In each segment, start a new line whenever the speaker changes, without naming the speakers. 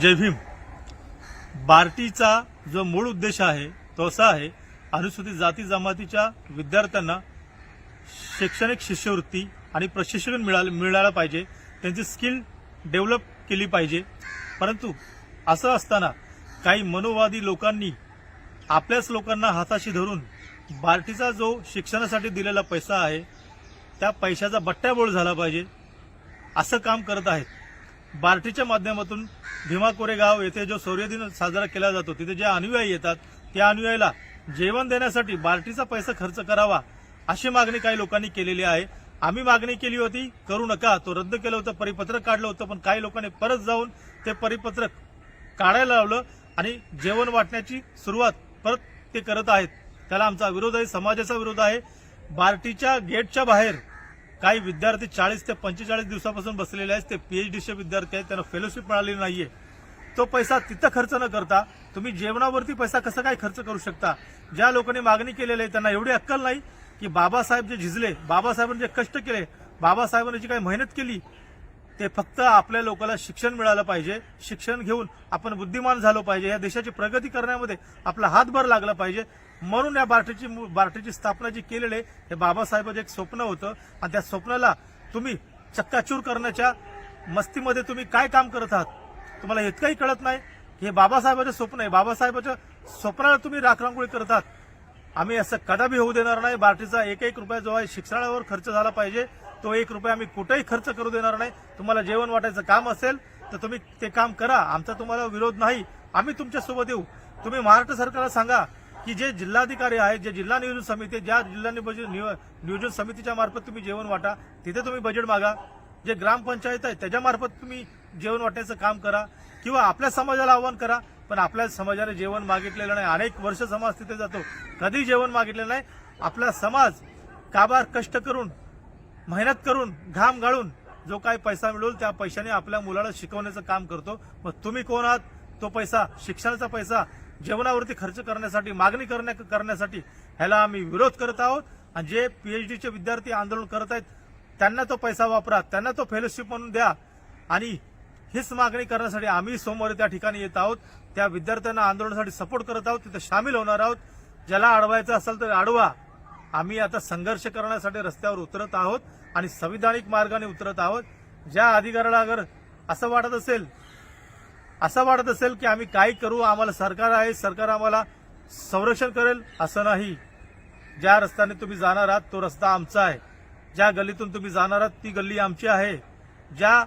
जय भीम. बार्टीचा जो मूळ उद्देश आहे तो असा आहे अनुसूचित जाती जमातीच्या विद्यार्थ्यांना शैक्षणिक शिष्यवृत्ती आणि प्रशिक्षण मिळालं मिळालं पाहिजे. त्यांची स्किल डेव्हलप केली पाहिजे. परंतु असं असताना काही मनोवादी लोकांनी आपल्याच लोकांना हाताशी धरून बार्टीचा जो शिक्षणासाठी दिलेला पैसा आहे त्या पैशाचा बट्ट्याबोळ झाला पाहिजे. असं काम करत आहेत. बार्टीच्या माध्यमातून भीमा कोरेगाव येथे जो सूर्यदिन साजरा केला जातो तिथे जे अनुयायी येतात त्या अनुयायीला जेवण देण्यासाठी बार्टीचा पैसा खर्च करावा अशी मागणी काही लोकांनी केलेली आहे. आम्ही मागणी केली होती करू नका तो रद्द केलं होतं परिपत्रक काढलं होतं पण काही लोकांनी परत जाऊन ते परिपत्रक काढायला लावलं आणि जेवण वाटण्याची सुरुवात परत ते करत आहेत. त्याला आमचा विरोध आहे समाजाचा विरोध आहे. बार्टीच्या गेटच्या बाहेर काही विद्यार्थी चाळीस ते पंचेचाळीस दिवसापासून बसलेले आहेत. ते पीएचडीचे विद्यार्थी आहेत. त्यांना फेलोशिप मिळालेली नाहीये. तो पैसा तिथं खर्च न करता तुम्ही जेवणावरती पैसा कसा काय खर्च करू शकता? ज्या लोकांनी मागणी केलेली आहे त्यांना एवढी अक्कल नाही की बाबासाहेब जे झिजले बाबासाहेबांनी जे कष्ट केले बाबासाहेबांनी जी काही मेहनत केली ते फक्त आपल्या लोकांना शिक्षण मिळालं पाहिजे. शिक्षण घेऊन आपण बुद्धिमान झालो पाहिजे. या देशाची प्रगती करण्यामध्ये आपला हातभार लागला पाहिजे. म्हणून या बार्टीची बार्टीची स्थापना जी केलेली आहे हे बाबासाहेबांचं एक स्वप्न होतं. आणि त्या स्वप्नाला तुम्ही चक्काचूर करण्याच्या मस्तीमध्ये तुम्ही काय काम करत आहात तुम्हाला इतकंही कळत नाही. हे बाबासाहेबांचं स्वप्न आहे. बाबासाहेबाच्या स्वप्नाला तुम्ही राखरांगोळी करतात आम्ही असं कदापि होऊ देणार नाही. बार्टीचा एक एक रुपया जो आहे शिक्षणावर खर्च झाला पाहिजे. तो एक रुपया आम्ही कुठेही खर्च करू देणार नाही. तुम्हाला जेवण वाटायचं काम असेल तर तुम्ही ते काम करा. आमचा तुम्हाला विरोध नाही. आम्ही तुमच्यासोबत येऊ. तुम्ही महाराष्ट्र सरकारला सांगा की जे जिल्हाधिकारी आहेत जे जिल्हा नियोजन समिती ज्या जिल्हा नियोजन नियोजन समितीच्या मार्फत तुम्ही जेवण वाटा. तिथे तुम्ही बजेट मागा. जे ग्रामपंचायत आहे त्याच्या मार्फत तुम्ही जेवण वाटण्याचं काम करा. किंवा आपल्या समाजाला आव्हान करा. पण आपल्या समाजाने जेवण मागितलेलं नाही. अनेक वर्ष समाज तिथे जातो. कधी जेवण मागितलेलं नाही? आपला समाज काबार कष्ट करून मेहनत करून घाम गाळून जो काही पैसा मिळेल त्या पैशाने आपल्या मुलाला शिकवण्याचं काम करतो. मग तुम्ही कोण आहात? तो पैसा शिक्षणाचा पैसा जेवणावरती खर्च करण्यासाठी मागणी करण्या करण्यासाठी ह्याला आम्ही विरोध करत आहोत. आणि जे पीएचडीचे विद्यार्थी आंदोलन करत आहेत त्यांना तो पैसा वापरा त्यांना तो फेलोशिप म्हणून द्या. आणि हीच मागणी करण्यासाठी आम्ही सोमवारी त्या ठिकाणी येत आहोत. त्या विद्यार्थ्यांना आंदोलनासाठी सपोर्ट करत आहोत. तिथे सामील होणार आहोत. ज्याला अडवायचं असेल तर अडवा. आम्ही आता संघर्ष करण्यासाठी रस्त्यावर उतरत आहोत आणि संविधानिक मार्गाने उतरत आहोत. ज्या अधिकाऱ्याला अगर असं वाटत असेल असं वाटत असेल की आम्ही काय करू आम्हाला सरकार आहे सरकार आम्हाला संरक्षण करेल असं नाही. ज्या रस्त्याने तुम्ही जाणार आहात तो रस्ता आमचा आहे. ज्या गल्लीतून तुम्ही जाणार आहात ती गल्ली आमची आहे. ज्या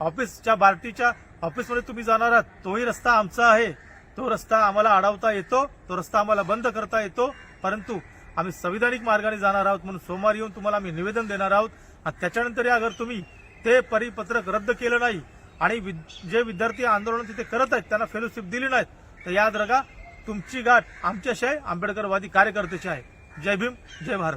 ऑफिसच्या बार्टीच्या ऑफिसमध्ये तुम्ही जाणार आहात तोही रस्ता आमचा आहे. तो रस्ता आम्हाला अडवता येतो तो रस्ता आम्हाला बंद करता येतो. परंतु आम्ही संविधानिक मार्गाने जाणार आहोत म्हणून सोमवारी येऊन तुम्हाला आम्ही निवेदन देणार आहोत. आणि त्याच्यानंतर अगर तुम्ही ते परिपत्रक रद्द केलं नाही आणि विद- जे विद्यार्थी आंदोलन तिथे करत आहेत त्यांना फेलोशिप दिली नाहीत तर याद रगा तुमची गाठ आमच्याशी आहे आंबेडकरवादी कार्यकर्त्याची आहे. जय भीम जय भारत.